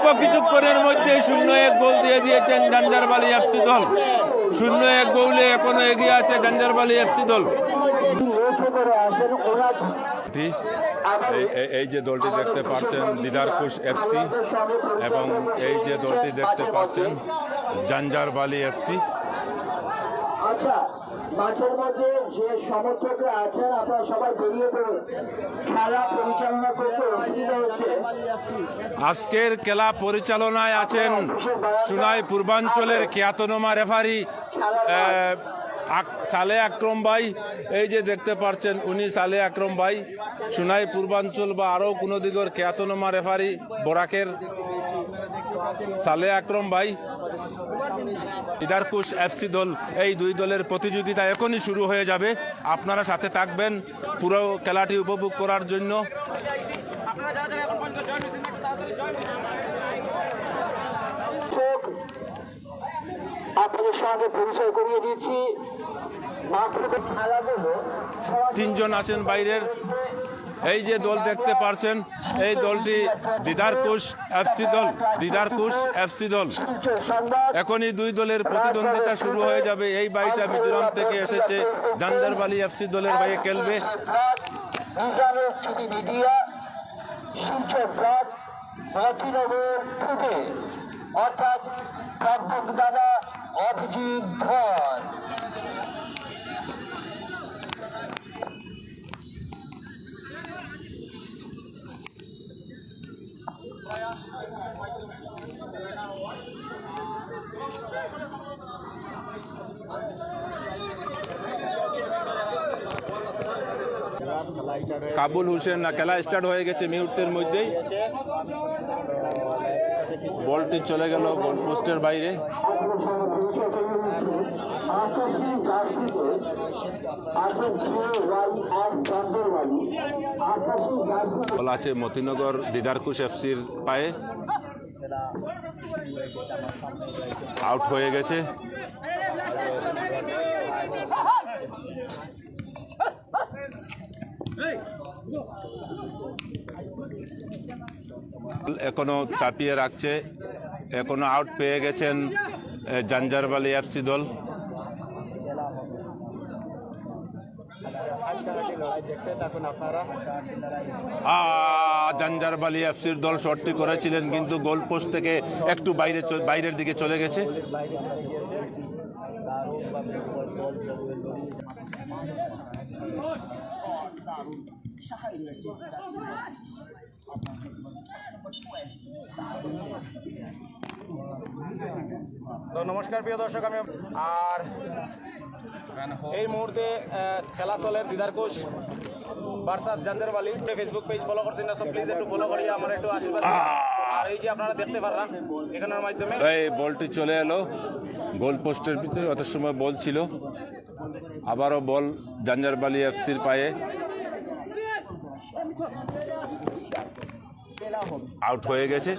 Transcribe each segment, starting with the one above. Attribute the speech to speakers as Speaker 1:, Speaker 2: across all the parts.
Speaker 1: অল্প কিছুক্ষণের মধ্যে শূন্য এক গোল দিয়ে দিয়েছেন জাঞ্জারবালি এফসি দল। শূন্য এক গোলে এখনও এগিয়ে আছে জাঞ্জারবালি এফসি দল।
Speaker 2: এই যে দলটি দেখতে পাচ্ছেন দিদারকুশ এফসি এবং এই যে দলটি দেখতে পাচ্ছেন জাঞ্জারবালি এফসি।
Speaker 3: আচ্ছা মাঠের মধ্যে যে সমর্থকরা আছেন, আপনারা সবাই বেরিয়ে পড়ুন। খেলা পরিচালনা করতে অসুবিধা হচ্ছে।
Speaker 2: আজকের খেলা পরিচালনায় আছেন সুনাই পূর্বাঞ্চলের খ্যাতনামা রেফারি সালে আকরম ভাই। এই যে দেখতে পাচ্ছেন উনি সালে আক্রম ভাই। সুনাই পূর্বাঞ্চল বা আরও কোনো দিকের খ্যাতনামা রেফারি, বরাকের সালে আকরম ভাই। ইদারকুশ এফসি দল এই দুই দলের প্রতিযোগিতা এখনই শুরু হয়ে যাবে। আপনারা সাথে থাকবেন পুরো খেলাটি উপভোগ করার জন্য।
Speaker 3: আপনাদের সঙ্গে পরিচয় করিয়ে দিচ্ছি।
Speaker 2: তিনজন আছেন বাইরের। এই যে দল দেখতে পারছেন, এই দলটি দিদারকুশ এফসি দল দিদারকুশ এফসি দল। এখনই দুই দলের প্রতিদ্বন্দ্বিতা শুরু হয়ে যাবে। এই বাড়িটা মিজোরাম থেকে এসেছে, জান্দারবালি এফসি দলের বাইরে খেলবে।
Speaker 3: অর্থাৎ দাদা অভিজিৎ ধর।
Speaker 2: কাবুল হোসেন না, খেলা স্টার্ট হয়ে গেছে মুহূর্তের মধ্যেই। বলটি চলে গেল গোল পোস্টের বাইরে। বল আছে মতিনগর দিদারকুশ এফসির পায়ে। আউট হয়ে গেছে। এখনও চাপিয়ে রাখছে। এখনও আউট পেয়ে গেছেন জাঞ্জারবালি এফসি দল। জাঞ্জারবালি এফসির দল শটটি করেছিলেন কিন্তু গোল পোস্ট থেকে একটু বাইরে চ- বাইরের দিকে চলে গেছে।
Speaker 4: তো নমস্কার প্রিয় দর্শক আমি আর এই মুহূর্তে আহ, খেলা চলে দিদারকুশ ভার্সাস জান্দেরবালি ফেসবুক পেজ ফলো করছেন না সব প্লিজ একটু ফলো করি আমার একটু আশীর্বাদ। আর এই যে আপনারা দেখতে পারলাম এখানের মাধ্যমে।
Speaker 2: এই বলটি চলে এলো গোল পোস্টের ভিতরে অত সময় বল ছিল। আবারও বল জাঞ্জারবালি এফসির পায়ে। আউট হয়ে গেছে।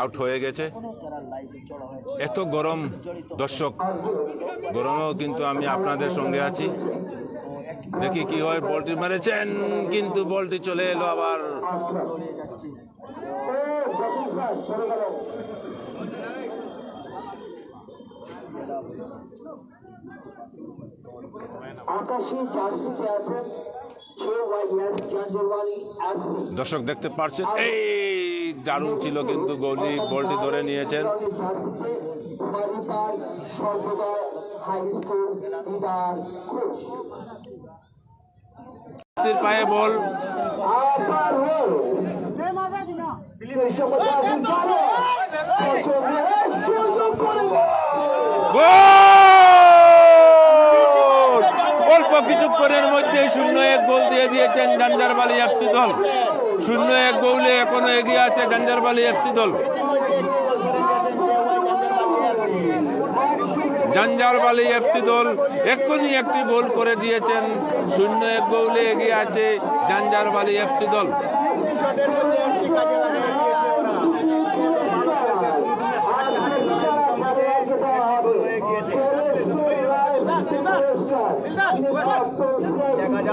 Speaker 2: আউট হয়ে গেছে। এত গরম, দর্শক, গরমেও কিন্তু আমি আপনাদের সঙ্গে আছি। দেখি কি হয়, বলটি মেরেছেন, কিন্তু বলটি চলে এলো আবার
Speaker 3: চলে গেল আকাশী জার্সিতে আছেন K Y S Chandrabari FC
Speaker 2: দর্শক দেখতে পাচ্ছেন এই দারুণ ছিল কিন্তু গোলি বলটি ধরে নিয়েছেন। পায়ে বল।
Speaker 3: সুযোগ করে!
Speaker 1: অল্প কিছুক্ষণের মধ্যে শূন্য এক গোল দিয়ে দিয়েছেন জাঞ্জারবালি এফসি দল। শূন্য এক গোলে এখনও এগিয়ে আছে জাঞ্জারবালি এফসি দল। জাঞ্জারবালি এফসি দল এক্ষুনি একটি গোল করে দিয়েছেন। শূন্য এক গোলে এগিয়ে আছে জাঞ্জারবালি এফসি দল
Speaker 3: আমাদেরকে দেওয়া হবে
Speaker 5: দেখা যাও
Speaker 3: খেলা এখানে মাঝে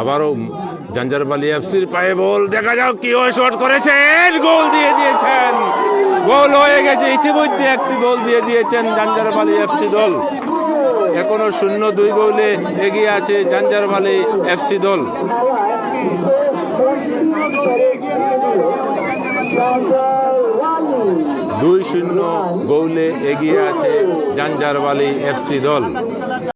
Speaker 2: আবারও জাঞ্জারবালি এফসির পায়ে বল। দেখা যাও কি শট করেছেন, গোল দিয়ে দিয়েছেন। গোল হয়ে গেছে, ইতিমধ্যে একটি গোল দিয়ে দিয়েছেন জাঞ্জারবালি এফসি দল। এখনও শূন্য দুই গোলে এগিয়ে আছে জাঞ্জারবালি এফসি দল। দুই শূন্য গোলে এগিয়ে আছে জাঞ্জারবালি এফসি দল।